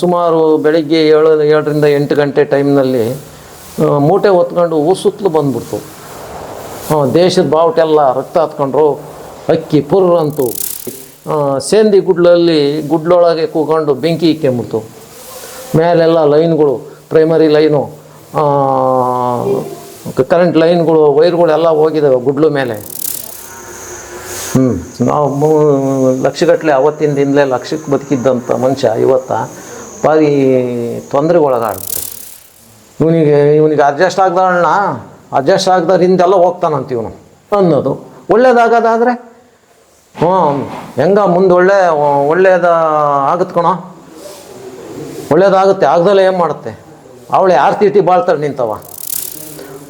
ಸುಮಾರು ಬೆಳಿಗ್ಗೆ ಏಳು, ಏಳರಿಂದ ಎಂಟು ಗಂಟೆ ಟೈಮ್ನಲ್ಲಿ ಮೂಟೆ ಹೊತ್ಕೊಂಡು ಸುತ್ತಲೂ ಬಂದ್ಬಿಡ್ತು. ದೇಶದ ಬಾವುಟೆಲ್ಲ ರಕ್ತ ಹತ್ಕೊಂಡ್ರು. ಅಕ್ಕಿ ಪುರ್ರಂತು ಸೇಂದಿ ಗುಡ್ಲಲ್ಲಿ ಗುಡ್ಲೊಳಗೆ ಕೂಕೊಂಡು ಬೆಂಕಿ ಇಕ್ಕೊಂಬಿಡ್ತು. ಮೇಲೆಲ್ಲ ಲೈನ್ಗಳು ಪ್ರೈಮರಿ ಲೈನು ಕರೆಂಟ್ ಲೈನ್ಗಳು ವೈರ್ಗಳೆಲ್ಲ ಹೋಗಿದ್ದಾವೆ ಗುಡ್ಲು ಮೇಲೆ. ಹ್ಞೂ ನಾವು ಲಕ್ಷಗಟ್ಟಲೆ ಅವತ್ತಿನ ದಿನಲೇ ಲಕ್ಷಕ್ಕೆ ಬದುಕಿದ್ದಂಥ ಮನುಷ್ಯ, ಇವತ್ತ ಭಾರಿ ತೊಂದರೆಗೊಳಗಾಡುತ್ತೆ ಇವನಿಗೆ ಇವನಿಗೆ ಅಡ್ಜಸ್ಟ್ ಆಗ್ದಣ್ಣ ಅಡ್ಜಸ್ಟ್ ಆಗ್ದಾರ ಹಿಂದೆಲ್ಲ ಹೋಗ್ತಾನಂತ ಇವನು. ಅನ್ನೋದು. ಒಳ್ಳೇದಾಗೋದಾದರೆ, ಹ್ಞೂ, ಹೆಂಗ ಮುಂದೆ ಒಳ್ಳೆ, ಒಳ್ಳೇದ ಆಗುತ್ತೆ ಕಣೋ. ಒಳ್ಳೇದಾಗುತ್ತೆ ಆಗದಲ್ಲೇ ಏನು ಮಾಡುತ್ತೆ? ಅವಳೆ ಯಾರು ತೀಟಿ ಬಾಳ್ತಾಳೆ ನಿಂತವ?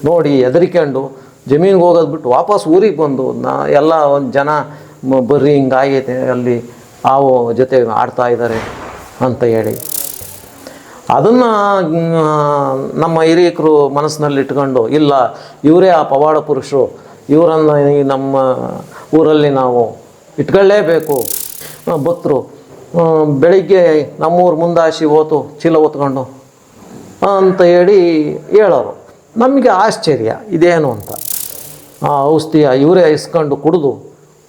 ನೋಡಿ, ಹೆದರಿಕೊಂಡು, ಜಮೀನಿಗೆ ಹೋಗೋದು ಬಿಟ್ಟು ವಾಪಸ್ ಊರಿಗೆ ಬಂದು, ನಾ ಎಲ್ಲ ಒಂದು ಜನ ಬರ್ರಿ ಹಿಂಗಾಗೈತೆ, ಅಲ್ಲಿ ಆವು ಜೊತೆ ಆಡ್ತಾ ಇದ್ದಾರೆ ಅಂತ ಹೇಳಿ. ಅದನ್ನು ನಮ್ಮ ಹಿರಿಯಕರು ಮನಸ್ಸಿನಲ್ಲಿ ಇಟ್ಕೊಂಡು ಇಲ್ಲ, ಇವರೇ ಆ ಪವಾಡ ಪುರುಷರು, ಇವರನ್ನು ಈ ನಮ್ಮ ಊರಲ್ಲಿ ನಾವು ಇಟ್ಕೊಳ್ಳೇಬೇಕು. ಭಕ್ತರು ಬೆಳಿಗ್ಗೆ ನಮ್ಮೂರು ಮುಂದಾಶಿ ಹೋತು ಚೀಲ ಹೊತ್ಕೊಂಡು ಅಂತ ಹೇಳಿ ಹೇಳೋರು. ನಮಗೆ ಆಶ್ಚರ್ಯ, ಇದೇನು ಅಂತ. ಆ ಔಷಧಿಯ ಇವರೇ ಇಸ್ಕೊಂಡು ಕುಡಿದು,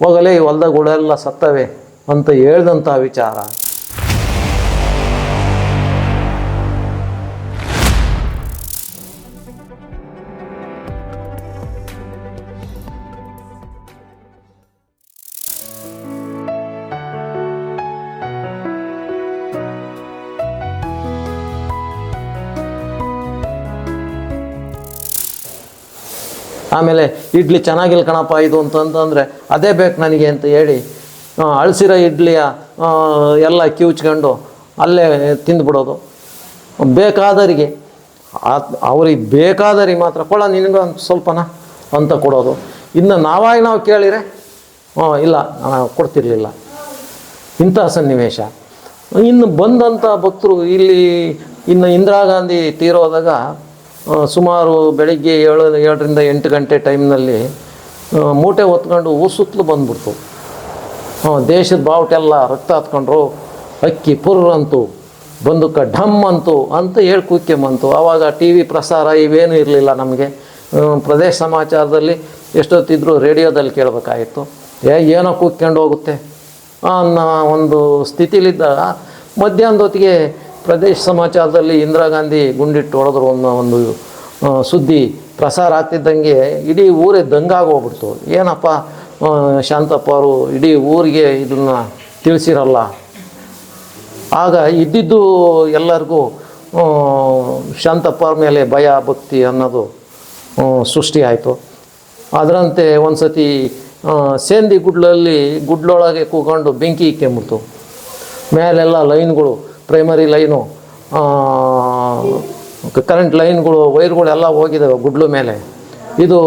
ಹೋಗಲೇ ಈ ಹೊಲ್ದಗಳೆಲ್ಲ ಸತ್ತವೆ ಅಂತ ಹೇಳ್ದಂಥ ವಿಚಾರ. ಆಮೇಲೆ ಇಡ್ಲಿ ಚೆನ್ನಾಗಿಲ್ಲ ಕಣಪ್ಪ ಇದು ಅಂತಂತಂದರೆ ಅದೇ ಬೇಕು ನನಗೆ ಅಂತ ಹೇಳಿ ಅಳಿಸಿರೋ ಇಡ್ಲಿಯ ಎಲ್ಲ ಕಿವುಚ್ಕೊಂಡು ಅಲ್ಲೇ ತಿಂದುಬಿಡೋದು. ಬೇಕಾದರಿಗೆ, ಆ- ಅವ್ರಿಗೆ ಬೇಕಾದರಿಗೆ ಮಾತ್ರ ಕೊಡ ನಿನಗೊಂದು ಸ್ವಲ್ಪನ ಅಂತ ಕೊಡೋದು. ಇನ್ನು ನಾವಾಗಿ ನಾವು ಕೇಳಿದರೆ ಹ್ಞೂ ಇಲ್ಲ ನಾವು ಕೊಡ್ತಿರ್ಲಿಲ್ಲ. ಇಂಥ ಸನ್ನಿವೇಶ. ಇನ್ನು ಬಂದಂಥ ಭಕ್ತರು ಇಲ್ಲಿ, ಇನ್ನು ಇಂದಿರಾ ಗಾಂಧಿ ತೀರೋದಾಗ ಸುಮಾರು ಬೆಳಿಗ್ಗೆ ಏಳು, ಏಳರಿಂದ ಎಂಟು ಗಂಟೆ ಟೈಮ್ನಲ್ಲಿ ಮೂಟೆ ಹೊತ್ಕೊಂಡು ಸುತ್ತಲೂ ಬಂದ್ಬಿಡ್ತು. ದೇಶದ ಬಾವುಟೆಲ್ಲ ರಕ್ತ ಹತ್ಕೊಂಡ್ರು. ಅಕ್ಕಿ ಪುರ್ರಂತು ಅಂತು ಬಂದಕ್ಕೆ ಢಮ್ ಅಂತು ಅಂತ ಹೇಳಿ ಕೂತ್ಕೊಂಬಂತು ಆವಾಗ ಟಿ ವಿ ಪ್ರಸಾರ ಇವೇನೂ ಇರಲಿಲ್ಲ ನಮಗೆ. ಪ್ರದೇಶ ಸಮಾಚಾರದಲ್ಲಿ ಎಷ್ಟೊತ್ತಿದ್ರು ರೇಡಿಯೋದಲ್ಲಿ ಕೇಳಬೇಕಾಗಿತ್ತು. ಏ, ಏನೋ ಕೂತ್ಕೊಂಡು ಹೋಗುತ್ತೆ. ಅನ್ನೋ ಒಂದು ಸ್ಥಿತಿಲಿದ್ದಾಗ ಮಧ್ಯಾಹ್ನದ ಹೊತ್ತಿಗೆ ಪ್ರದೇಶ ಸಮಾಚಾರದಲ್ಲಿ ಇಂದಿರಾ ಗಾಂಧಿ ಗುಂಡಿಟ್ಟು ಹೊಡೆದ್ರು ಅನ್ನೋ ಒಂದು ಸುದ್ದಿ ಪ್ರಸಾರ ಆಗ್ತಿದ್ದಂಗೆ ಇಡೀ ಊರೇ ದಂಗಾಗೋಗ್ಬಿಡ್ತು ಏನಪ್ಪ ಶಾಂತಪ್ಪ ಅವರು ಇಡೀ ಊರಿಗೆ ಇದನ್ನು ತಿಳಿಸಿರಲ್ಲ. ಆಗ ಇದ್ದಿದ್ದು ಎಲ್ಲರಿಗೂ ಶಾಂತಪ್ಪ ಅವ್ರ ಮೇಲೆ ಭಯ, ಭಕ್ತಿ ಅನ್ನೋದು ಸೃಷ್ಟಿ ಆಯಿತು. ಅದರಂತೆ ಒಂದು ಸತಿ ಸೇಂದಿ ಗುಡ್ಲಲ್ಲಿ ಗುಡ್ಲೊಳಗೆ ಕೂಕೊಂಡು ಬೆಂಕಿ ಇಕ್ಕೊಂಬಿಡ್ತು. ಮೇಲೆಲ್ಲ ಲೈನ್ಗಳು ಪ್ರೈಮರಿ ಲೈನು ಕರೆಂಟ್ ಲೈನ್ಗಳು ವೈರ್ಗಳೆಲ್ಲ ಹೋಗಿದ್ದಾವೆ ಗುಡ್ಲು ಮೇಲೆ. ಇದು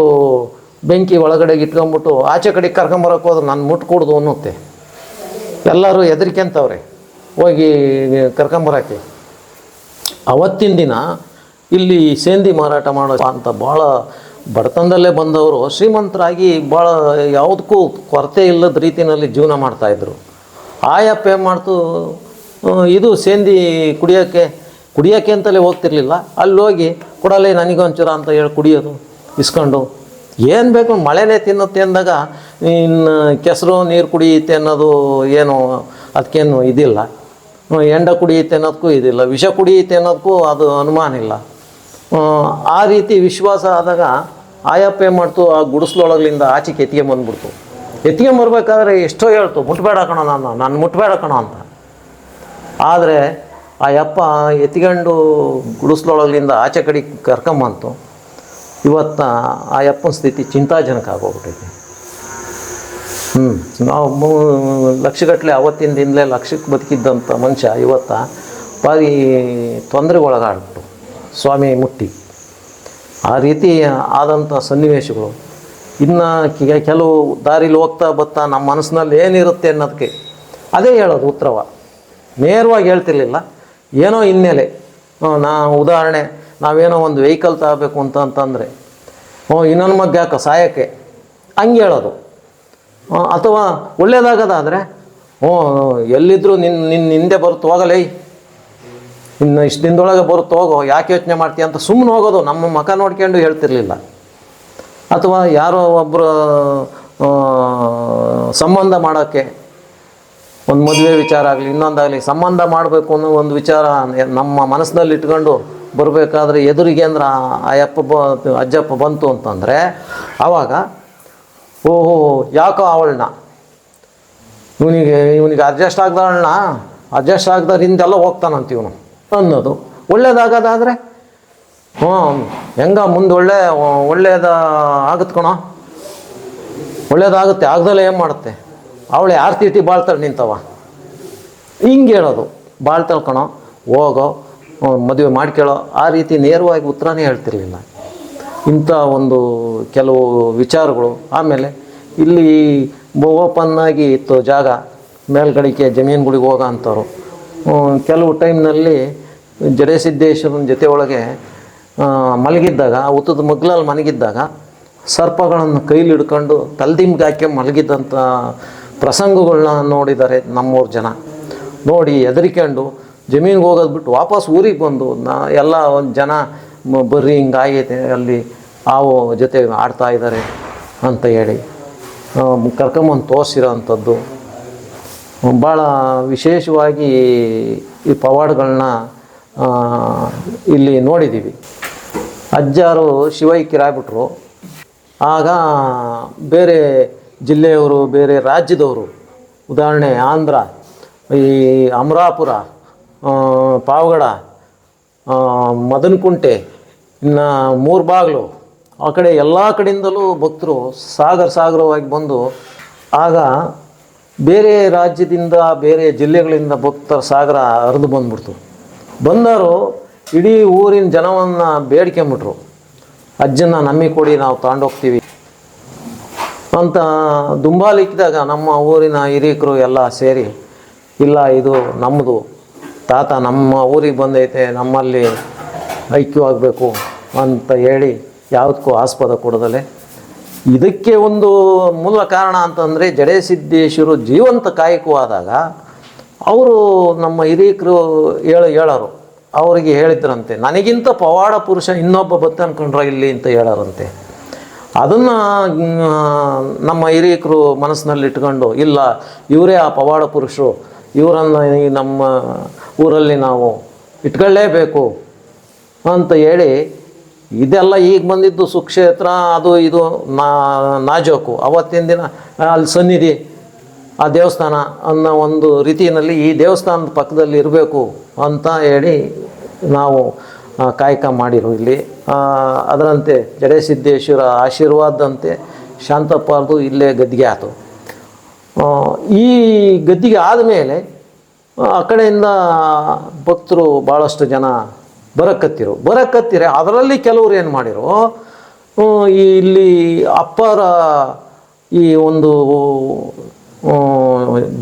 ಬೆಂಕಿ ಒಳಗಡೆಗೆ ಇಟ್ಕೊಂಬಿಟ್ಟು ಆಚೆ ಕಡೆಗೆ ಕರ್ಕೊಂಬರಕ್ಕೆ ಹೋದ್ರೆ ನಾನು ಮುಟ್ಕೊಡ್ದು ಅನ್ನುತ್ತೆ. ಎಲ್ಲರೂ ಹೆದರಿಕೆಂತವ್ರೆ. ಹೋಗಿ ಕರ್ಕೊಂಬರಕ್ಕೆ ಅವತ್ತಿನ ದಿನ ಇಲ್ಲಿ ಸೇಂದಿ ಮಾರಾಟ ಮಾಡೋ ಅಂತ ಭಾಳ ಬಡತನದಲ್ಲೇ ಬಂದವರು ಶ್ರೀಮಂತರಾಗಿ ಭಾಳ ಯಾವುದಕ್ಕೂ ಕೊರತೆ ಇಲ್ಲದ ರೀತಿಯಲ್ಲಿ ಜೀವನ ಮಾಡ್ತಾಯಿದ್ರು ಆಯಪ್ಪ ಏನು ಮಾಡ್ತು? ಇದು ಸೇಂದಿ ಕುಡಿಯೋಕ್ಕೆ ಕುಡಿಯೋಕ್ಕೆ ಅಂತಲೇ ಹೋಗ್ತಿರ್ಲಿಲ್ಲ. ಅಲ್ಲಿ ಹೋಗಿ ಕೊಡಲೇ ನನಗೊಂಚೂರ ಅಂತ ಹೇಳಿ ಕುಡಿಯೋದು ಇಸ್ಕೊಂಡು. ಏನು ಬೇಕು ಮಳೆನೇ ತಿನ್ನುತ್ತೆ ಅಂದಾಗ ಇನ್ನು ಕೆಸರು ನೀರು ಕುಡಿಯುತ್ತೆ ಅನ್ನೋದು ಏನು ಅದಕ್ಕೇನು ಇದಿಲ್ಲ. ಎಂಡ ಕುಡಿಯುತ್ತೆ ಅನ್ನೋದಕ್ಕೂ ಇದಿಲ್ಲ. ವಿಷ ಕುಡಿಯುತ್ತೆ ಅನ್ನೋದಕ್ಕೂ ಅದು ಅನುಮಾನ ಇಲ್ಲ. ಆ, ಆ ರೀತಿ ವಿಶ್ವಾಸ ಆದಾಗ ಆಯಪ್ಪ ಏನು ಮಾಡ್ತು ಆ ಗುಡಿಸ್ಲೊಳಗಿಂದ ಆಚೆಗೆ ಎತ್ಕೊಂಬಂದ್ಬಿಡ್ತು. ಎತ್ಕೊಂಬರ್ಬೇಕಾದ್ರೆ ಎಷ್ಟೋ ಹೇಳ್ತು ಮುಟ್ಬೇಡ ಕಣ ನಾನು ನಾನು ಮುಟ್ಬೇಡ ಕಣ ಅಂತ. ಆದರೆ ಆ ಯಪ್ಪ ಎತ್ಕೊಂಡು ಗುಡಿಸ್ಲೊಳಗಿಂದ ಆಚೆ ಕಡೆ ಕರ್ಕೊಂಬಂತು. ಇವತ್ತು ಆ ಯಪ್ಪನ ಸ್ಥಿತಿ ಚಿಂತಾಜನಕ ಆಗೋಗ್ಬಿಟ್ಟೈತಿ ಹ್ಞೂ ನಾವು ಲಕ್ಷಗಟ್ಟಲೆ ಅವತ್ತಿನ ದಿನಲೇ ಲಕ್ಷಕ್ಕೆ ಬದುಕಿದ್ದಂಥ ಮನುಷ್ಯ ಇವತ್ತು ಭಾರಿ ತೊಂದರೆಗೊಳಗಾಡ್ಬಿಟ್ಟು ಸ್ವಾಮಿ ಮುಟ್ಟಿ. ಆ ರೀತಿ ಆದಂಥ ಸನ್ನಿವೇಶಗಳು. ಇನ್ನು ಕೆಲವು ದಾರಿಲಿ ಹೋಗ್ತಾ ಬತ್ತಾ ನಮ್ಮ ಮನಸ್ಸಿನಲ್ಲಿ ಏನಿರುತ್ತೆ ಅನ್ನೋದಕ್ಕೆ ಅದೇ ಹೇಳೋದು ಉತ್ತರವ. ನೇರವಾಗಿ ಹೇಳ್ತಿರ್ಲಿಲ್ಲ. ಏನೋ ಹಿನ್ನೆಲೆ. ನಾ ಉದಾಹರಣೆ, ನಾವೇನೋ ಒಂದು ವೆಹಿಕಲ್ ತಗೋಬೇಕು ಅಂತ ಅಂತಂದರೆ ಹ್ಞೂ ಇನ್ನೊಂದು ಮಗ್ಗ ಯಾಕೆ ಸಾಯಕ್ಕೆ. ಹಂಗೆ ಹೇಳೋದು. ಅಥವಾ ಒಳ್ಳೇದಾಗದಾದರೆ ಹ್ಞೂ ಎಲ್ಲಿದ್ದರೂ ನಿನ್ನ ನಿನ್ನ ಹಿಂದೆ ಬರುತ್ತೆ ಹೋಗಲೇ. ಇನ್ನು ಇಷ್ಟು ದಿನದೊಳಗೆ ಬರುತ್ತೆ ಹೋಗೋ, ಯಾಕೆ ಯೋಚನೆ ಮಾಡ್ತೀಯ ಅಂತ ಸುಮ್ಮನೆ ಹೋಗೋದು, ನಮ್ಮ ಮಖ ನೋಡ್ಕೊಂಡು ಹೇಳ್ತಿರ್ಲಿಲ್ಲ. ಅಥವಾ ಯಾರೋ ಒಬ್ಬರು ಸಂಬಂಧ ಮಾಡೋಕ್ಕೆ ಒಂದು ಮದುವೆ ವಿಚಾರ ಆಗಲಿ, ಇನ್ನೊಂದಾಗಲಿ ಸಂಬಂಧ ಮಾಡಬೇಕು ಅನ್ನೋ ಒಂದು ವಿಚಾರ ನಮ್ಮ ಮನಸ್ಸಿನಲ್ಲಿ ಇಟ್ಕೊಂಡು ಬರಬೇಕಾದ್ರೆ ಎದುರಿಗೆ ಅಂದ್ರೆ ಆ ಬ, ಅಜ್ಜಪ್ಪ ಬಂತು ಅಂತಂದರೆ ಆವಾಗ ಓಹೋ, ಯಾಕೋ ಅವಳನ್ನ? ಇವನಿಗೆ ಇವನಿಗೆ ಅಡ್ಜಸ್ಟ್ ಆಗ್ದವಳನ್ನ ಅಡ್ಜಸ್ಟ್ ಆಗ್ದವ್ರ ಹಿಂದೆಲ್ಲ ಹೋಗ್ತಾನಂತ ಇವನು. ಅನ್ನೋದು. ಒಳ್ಳೇದಾಗೋದಾದರೆ? ಹ್ಞೂ, ಹೆಂಗ ಮುಂದೆ ಒಳ್ಳೆ, ಒಳ್ಳೇದ ಆಗುತ್ತೆ ಒಳ್ಳೇದಾಗುತ್ತೆ ಆಗ್ದಲ್ಲೇ ಏನು ಮಾಡುತ್ತೆ? ಅವಳು ಯಾರು ತೀಟಿ ಬಾಳ್ತಾಳೆ ನಿಂತವ. ಹಿಂಗೆ ಹೇಳೋದು. ಬಾಳ್ತಾಳೆ ಕಣೋ, ಹೋಗೋ ಮದುವೆ ಮಾಡ್ಕೊಳ್ಳೋ ಆ ರೀತಿ ನೇರವಾಗಿ ಉತ್ತರನೇ ಹೇಳ್ತಿರ್ಲಿಲ್ಲ. ಇಂಥ ಒಂದು ಕೆಲವು ವಿಚಾರಗಳು. ಆಮೇಲೆ ಇಲ್ಲಿ ಓಪನ್ ಆಗಿ ಇತ್ತು ಜಾಗ. ಮೇಲ್ಗಡೆಗೆ ಜಮೀನುಗಳಿಗೆ ಹೋಗೋ ಅಂಥವ್ರು. ಕೆಲವು ಟೈಮ್ನಲ್ಲಿ ಜಡೇಸಿದ್ದೇಶ್ವರನ ಜೊತೆ ಒಳಗೆ ಮಲಗಿದ್ದಾಗ ಉತ್ತದ ಮಗ್ಲಲ್ಲಿ ಮಲಗಿದ್ದಾಗ ಸರ್ಪಗಳನ್ನು ಕೈಲಿ ಹಿಡ್ಕೊಂಡು ತಲ್ದಿಂಬ್ಗೆ ಹಾಕಿ ಮಲಗಿದ್ದಂಥ ಪ್ರಸಂಗಗಳನ್ನ ನೋಡಿದ್ದಾರೆ ನಮ್ಮೂರು ಜನ. ನೋಡಿ ಹೆದರಿಕೊಂಡು ಜಮೀನಿಗೆ ಹೋಗೋದು ಬಿಟ್ಟು ವಾಪಸ್ ಊರಿಗೆ ಬಂದು ನಾ ಎಲ್ಲ ಒಂದು ಜನ ಬರ್ರಿ ಹಿಂಗಾಗೈತೆ ಅಲ್ಲಿ ಹಾವು ಜೊತೆ ಆಡ್ತಾ ಇದ್ದಾರೆ ಅಂತ ಹೇಳಿ ಕರ್ಕೊಂಬಂದು ತೋರಿಸಿರೋ ಅಂಥದ್ದು ಭಾಳ ವಿಶೇಷವಾಗಿ ಈ ಪವಾಡಗಳನ್ನ ಇಲ್ಲಿ ನೋಡಿದ್ದೀವಿ ಅಜ್ಜಾರು ಶಿವೈಕ್ಯರಾಗ್ಬಿಟ್ರು. ಆಗ ಬೇರೆ ಜಿಲ್ಲೆಯವರು, ಬೇರೆ ರಾಜ್ಯದವರು, ಉದಾಹರಣೆ ಆಂಧ್ರ, ಈ ಅಮರಾಪುರ ಪಾವಗಡ ಮದನಕುಂಟೆ, ಇನ್ನು ಮೂರ್ಬಾಗ್ಲು, ಆ ಕಡೆ ಎಲ್ಲ ಕಡೆಯಿಂದಲೂ ಭಕ್ತರು ಸಾಗರ ಸಾಗರವಾಗಿ ಬಂದು ಆಗ ಬೇರೆ ರಾಜ್ಯದಿಂದ, ಬೇರೆ ಜಿಲ್ಲೆಗಳಿಂದ ಭಕ್ತರ ಸಾಗರ ಹರಿದು ಬಂದ್ಬಿಡ್ತು. ಬಂದರು ಇಡೀ ಊರಿನ ಜನವನ್ನು ಬೇಡ್ಕೊಂಬಿಟ್ರು ಅಜ್ಜನ ನಂಬಿಕೊಡಿ ಕೊಡಿ ನಾವು ತಗೊಂಡೋಗ್ತೀವಿ ಅಂತ ದುಂಬಾಲಿಕ್ಕಿದಾಗ ನಮ್ಮ ಊರಿನ ಹಿರೀಕರು ಎಲ್ಲ ಸೇರಿ, ಇಲ್ಲ, ಇದು ನಮ್ಮದು ತಾತ ನಮ್ಮ ಊರಿಗೆ ಬಂದೈತೆ, ನಮ್ಮಲ್ಲಿ ಐಕ್ಯವಾಗಬೇಕು ಅಂತ ಹೇಳಿ ಯಾವುದಕ್ಕೂ ಆಸ್ಪದ ಕೊಡದಲೆ. ಇದಕ್ಕೆ ಒಂದು ಮೂಲ ಕಾರಣ ಅಂತಂದರೆ ಜಡೇಸಿದ್ದೇಶ್ವರು ಜೀವಂತ ಕಾಯಕವಾದಾಗ ಅವರು ನಮ್ಮ ಹಿರೀಕರು ಹೇಳ, ಹೇಳೋರು. ಅವರಿಗೆ ಹೇಳಿದ್ರಂತೆ, ನನಗಿಂತ ಪವಾಡ ಪುರುಷ ಇನ್ನೊಬ್ಬ ಬತ್ತ ಅನ್ಕೊಂಡ್ರ ಇಲ್ಲಿ ಅಂತ ಹೇಳೋರಂತೆ. ಅದನ್ನು ನಮ್ಮ ಹಿರಿಯಕರು ಮನಸ್ಸಿನಲ್ಲಿ ಇಟ್ಕೊಂಡು ಇಲ್ಲ, ಇವರೇ ಆ ಪವಾಡ ಪುರುಷರು, ಇವರನ್ನು ಈ ನಮ್ಮ ಊರಲ್ಲಿ ನಾವು ಇಟ್ಕೊಳ್ಳೇಬೇಕು ಅಂತ ಹೇಳಿ, ಇದೆಲ್ಲ ಈಗ ಬಂದಿದ್ದು ಸುಕ್ಷೇತ್ರ, ಅದು ಇದು, ನಾ ನಾಜೋಕು ಅವತ್ತಿನ ದಿನ ಅಲ್ಲಿ ಸನ್ನಿಧಿ, ಆ ದೇವಸ್ಥಾನ ಅನ್ನೋ ಒಂದು ರೀತಿಯಲ್ಲಿ ಈ ದೇವಸ್ಥಾನದ ಪಕ್ಕದಲ್ಲಿ ಇರಬೇಕು ಅಂತ ಹೇಳಿ ನಾವು ಕಾಯಕ ಮಾಡಿರು ಇಲ್ಲಿ. ಅದರಂತೆ ಜಡೇಸಿದ್ದೇಶ್ವರ ಆಶೀರ್ವಾದದಂತೆ ಶಾಂತಪ್ಪಾರ್ದು ಇಲ್ಲೇ ಗದ್ದಿಗೆ ಆಯಿತು ಈ ಗದ್ದಿಗೆ ಆದಮೇಲೆ ಆ ಕಡೆಯಿಂದ ಭಕ್ತರು ಭಾಳಷ್ಟು ಜನ ಬರಕತ್ತಿರು. ಬರಕತ್ತಿರೆ, ಅದರಲ್ಲಿ ಕೆಲವರು ಏನು ಮಾಡಿರು? ಇಲ್ಲಿ ಅಪ್ಪರ ಈ ಒಂದು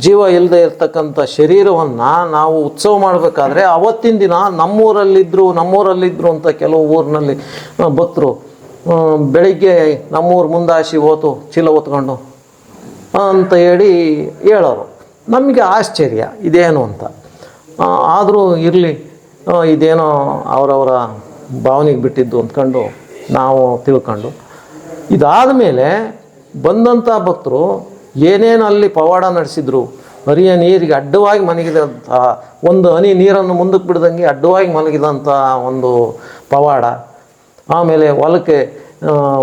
ಜೀವ ಇಲ್ಲದೆ ಇರ್ತಕ್ಕಂಥ ಶರೀರವನ್ನು ನಾವು ಉತ್ಸವ ಮಾಡಬೇಕಾದ್ರೆ ಅವತ್ತಿನ ದಿನ ನಮ್ಮೂರಲ್ಲಿದ್ದರು ನಮ್ಮೂರಲ್ಲಿದ್ದರು ಅಂತ ಕೆಲವು ಊರಿನಲ್ಲಿ ಭಕ್ತರು ಬೆಳಿಗ್ಗೆ ನಮ್ಮೂರು ಮುಂದಾಶಿ ಹೋತು, ಚೀಲ ಹೊತ್ಕೊಂಡು ಅಂತ ಹೇಳಿ ಹೇಳೋರು. ನಮಗೆ ಆಶ್ಚರ್ಯ, ಇದೇನು ಅಂತ. ಆದರೂ ಇರಲಿ ಇದೇನೋ ಅವರವರ ಭಾವನೆಗೆ ಬಿಟ್ಟಿದ್ದು ಅಂದ್ಕೊಂಡು ನಾವು ತಿಳ್ಕೊಂಡು. ಇದಾದ ಮೇಲೆ ಬಂದಂಥ ಭಕ್ತರು ಏನೇನು ಅಲ್ಲಿ ಪವಾಡ ನಡೆಸಿದ್ರು ಹರಿಯ ನೀರಿಗೆ ಅಡ್ಡವಾಗಿ ಮಲಗಿದಂಥ ಒಂದು ಹನಿ ನೀರನ್ನು ಮುಂದಕ್ಕೆ ಬಿಡ್ದಂಗೆ ಅಡ್ಡವಾಗಿ ಮಲಗಿದಂಥ ಒಂದು ಪವಾಡ. ಆಮೇಲೆ ಹೊಲಕ್ಕೆ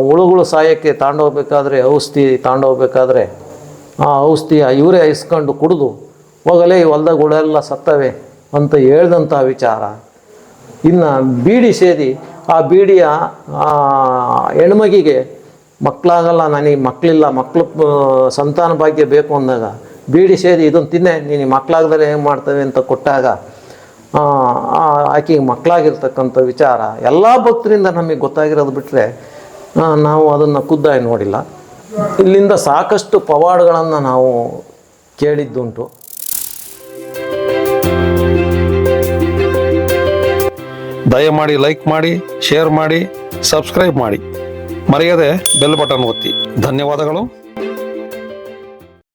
ಹುಳುಗಳು ಸಾಯಕ್ಕೆ ತಾಂಡೋಗ್ಬೇಕಾದ್ರೆ ಔಷಧಿ ತಾಂಡೋಗ್ಬೇಕಾದ್ರೆ ಆ ಔಷಧಿಯ ಇವರೇ ಇಸ್ಕೊಂಡು ಕುಡಿದು ಹೋಗಲೇ ಹೊಲ್ದಾಗ ಹುಳೆಲ್ಲ ಸತ್ತವೆ ಅಂತ ಹೇಳ್ದಂಥ ವಿಚಾರ. ಇನ್ನು ಬೀಡಿ ಸೇದಿ ಆ ಬೀಡಿಯ ಹೆಣ್ಮಗಿಗೆ ಮಕ್ಕಳಾಗಲ್ಲ ನನಗೆ ಮಕ್ಕಳಿಲ್ಲ ಮಕ್ಕಳು ಸಂತಾನ ಭಾಗ್ಯ ಬೇಕು ಅಂದಾಗ ಬೀಡಿ ಸೇದಿ ಇದನ್ನು ತಿನ್ನೆ, ನೀನು ಮಕ್ಕಳಾಗದರೆ ಹೆಂಗೆ ಮಾಡ್ತವೆ ಅಂತ ಕೊಟ್ಟಾಗ ಆಕೆಗೆ ಮಕ್ಕಳಾಗಿರ್ತಕ್ಕಂಥ ವಿಚಾರ, ಎಲ್ಲ ಭಕ್ತರಿಂದ ನಮಗೆ ಗೊತ್ತಾಗಿರೋದು ಬಿಟ್ಟರೆ ನಾವು ಅದನ್ನು ಖುದ್ದಾಗಿ ನೋಡಿಲ್ಲ. ಇಲ್ಲಿಂದ ಸಾಕಷ್ಟು ಪವಾಡಗಳನ್ನು ನಾವು ಕೇಳಿದ್ದುಂಟು. ದಯಮಾಡಿ ಲೈಕ್ ಮಾಡಿ ಶೇರ್ ಮಾಡಿ ಸಬ್ಸ್ಕ್ರೈಬ್ ಮಾಡಿ. ಮರೆಯದೆ ಬೆಲ್ ಬಟನ್ ಒತ್ತಿ. ಧನ್ಯವಾದಗಳು.